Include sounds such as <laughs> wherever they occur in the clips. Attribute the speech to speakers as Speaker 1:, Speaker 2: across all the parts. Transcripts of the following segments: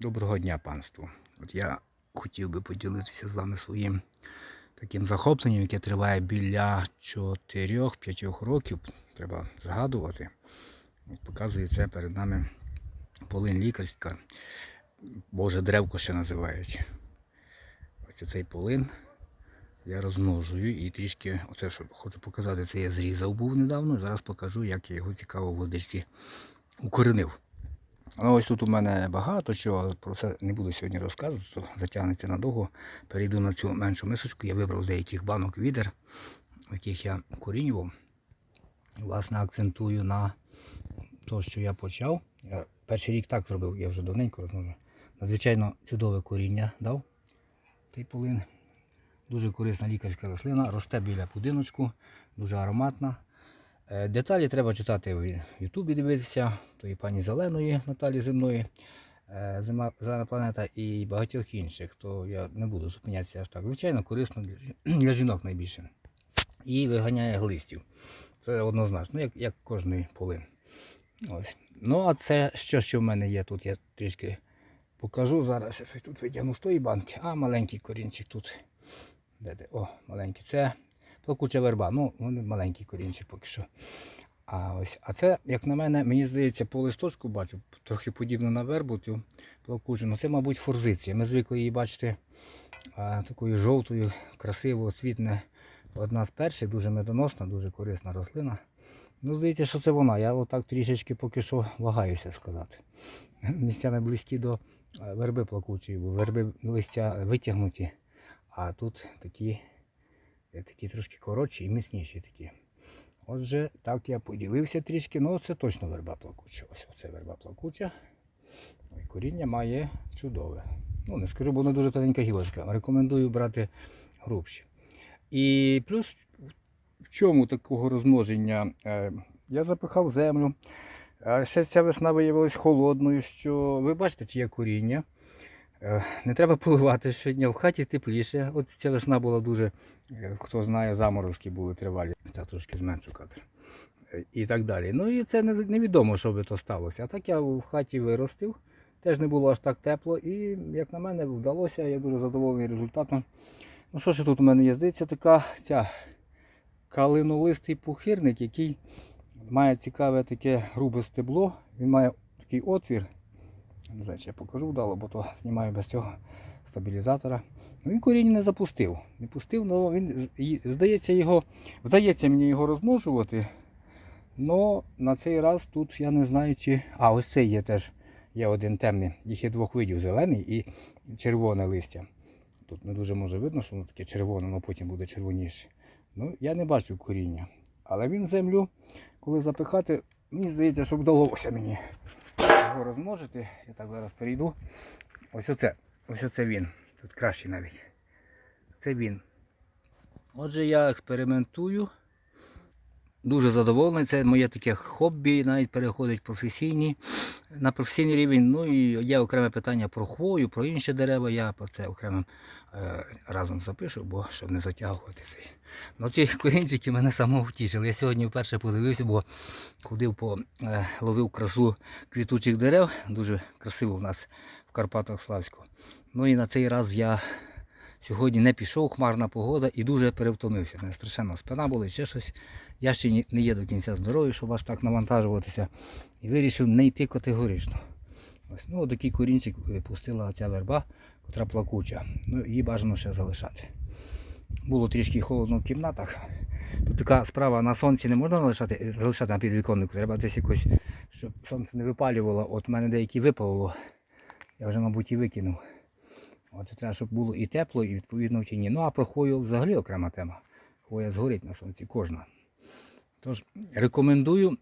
Speaker 1: Доброго дня, панство. От я хотів би поділитися з вами своїм таким захопленням, яке триває біля 4-5 років. Треба згадувати. От показує це перед нами полин лікарська. Боже, древко ще називають. Ось цей полин я розмножую і трішки, оце що хочу показати, це я зрізав був недавно. Зараз покажу, як я його цікаво в водичці укоренив. Ну, ось тут у мене багато чого, але про це не буду сьогодні розказувати, затягнеться надовго. Перейду на цю меншу мисочку. Я вибрав деяких банок відер, в яких я корінював. Власне, акцентую на те, що я почав. Я перший рік так зробив, я вже давненько розмножу. Надзвичайно чудове коріння дав той полин. Дуже корисна лікарська рослина, росте біля будиночку, дуже ароматна. Е, Деталі треба читати в Ютубі дивитися, тої пані Зеленої Наталі Земної, е, Зима, Зелена планета і багатьох інших, то я не буду зупинятися аж так. Звичайно, корисно для, <clears throat> жінок найбільше. І виганяє глистів. Це однозначно, як, як кожний полин. Ось. Ну, а це що, що в мене є тут, я трішки покажу. Зараз щось тут витягну з тої банки. А, маленький корінчик тут. Де, де? О, маленький. Це плакуча верба. Ну, вони маленький корінчик поки що. А ось, а це, як на мене, мені здається, по листочку бачу, трохи подібно на вербу цю плакучу. Ну це, мабуть, форзиція. Ми звикли її бачити а, такою жовтою, красивою, цвітне. Одна з перших, дуже медоносна, дуже корисна рослина. Ну, здається, що це вона. Я отак трішечки поки що вагаюся сказати. <laughs> Місцями близькі до е, верби плакучої, бо верби листя витягнуті, а тут такі, такі трошки коротші і міцніші такі. Отже, так я поділився трішки, ну це точно верба плакуча. Ось оце верба плакуча. І коріння має чудове. Ну, не скажу, бо вона дуже тоненька гілочка. Рекомендую брати грубші. І плюс в чому такого розмноження? Е, Я запихав землю. Ще ця весна виявилась холодною, що ви бачите, чи є коріння. Е, Не треба поливати щодня, в хаті тепліше. От ця весна була дуже, е, хто знає, заморозки були тривалі. Я трошки зменшу кадр. Е, І так далі. Ну і це невідомо, що би то сталося. А так я в хаті виростив. Теж не було аж так тепло. І, як на мене, вдалося. Я дуже задоволений результатом. Ну що ж тут у мене є? Здається, така ця калинолистий пухирник, який має цікаве таке грубе стебло. Він має такий отвір. Не знаю, чи я покажу вдало, бо то <laughs> знімаю без цього стабілізатора. Ну, він коріння не запустив. Не пустив, але він здається, його, вдається мені його розмножувати. Но на цей раз тут я не знаю, чи. А, ось цей є теж є один темний. Їх є двох видів: зелений і червоне листя. Тут не дуже може видно, що воно таке червоне, воно потім буде червоніше. Ну, я не бачу коріння. Але він землю, коли запихати, мені здається, що вдалося мені його розмножити. Я так зараз перейду. Ось оце. Ось оце він. Тут краще навіть. Це він. Отже, я експериментую. Дуже задоволений. Це моє таке хобі, навіть переходить професійні, на професійний рівень. Ну і є окреме питання про хвою, про інші дерева. Я про це окремим е, разом запишу, бо щоб не затягувати цей. Ну ці корінчики мене самого втішили. Я сьогодні вперше подивився, бо ходив по е, ловив красу квітучих дерев. Дуже красиво в нас в Карпатах Славську. Ну і на цей раз я сьогодні не пішов, хмарна погода і дуже перевтомився. Мене страшенно спина була і ще щось. Я ще не є до кінця здоровий, щоб аж так навантажуватися. І вирішив не йти категорично. Ось, ну, такий корінчик е, пустила ця верба, котра плакуча. Ну, її бажано ще залишати. Було трішки холодно в кімнатах. Тут така справа на сонці не можна залишати, залишати на підвіконнику. Треба десь якось, щоб сонце не випалювало. От в мене деякі випалило. Я вже, мабуть, і викинув. Отже, треба, щоб було і тепло, і відповідно в тіні. Ну а про хвою взагалі окрема тема. Хвоя згорить на сонці, кожна. Тож рекомендую,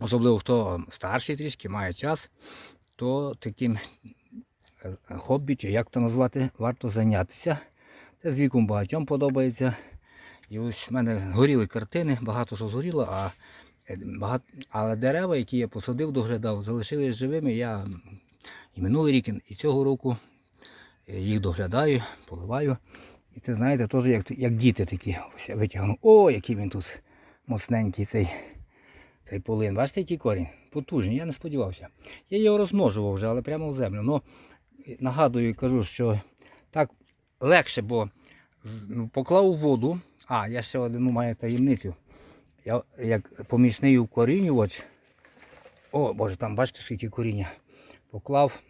Speaker 1: особливо хто старший трішки, має час, то таким е, хобі, чи як то назвати, варто зайнятися. Це з віком багатьом подобається. І ось в мене згоріли картини, багато що згоріло, а е, багато, але дерева, які я посадив, доглядав, залишились живими. Я і минулий рік, і цього року їх доглядаю, поливаю. І це, знаєте, теж як, як діти такі. Ось я витягну. О, який він тут моцненький цей Цей полин. Бачите, який корінь? Потужний, я не сподівався. Я його розмножував вже, але прямо в землю. Ну, нагадую кажу, що так легше, бо ну, поклав у воду. А, я ще одну маю таємницю. Я як помічний укорінювач. О, Боже, там бачите, скільки коріння. Поклав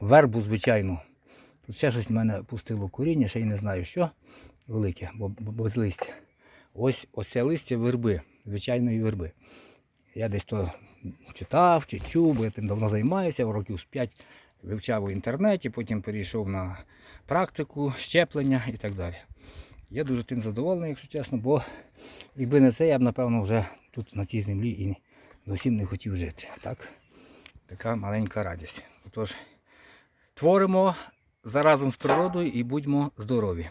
Speaker 1: вербу, звичайну. Тут ще щось в мене пустило коріння, ще й не знаю що. Велике, бо, без листя. Ось оце листя верби, звичайної верби. Я десь то читав чи чув, бо я тим давно займаюся, років з 5 вивчав у інтернеті, потім перейшов на практику, щеплення і так далі. Я дуже тим задоволений, якщо чесно, бо якби не це, я б, напевно, вже тут на цій землі і зовсім не хотів жити. Так? Така маленька радість. Тож, творимо заразом з природою і будьмо здорові.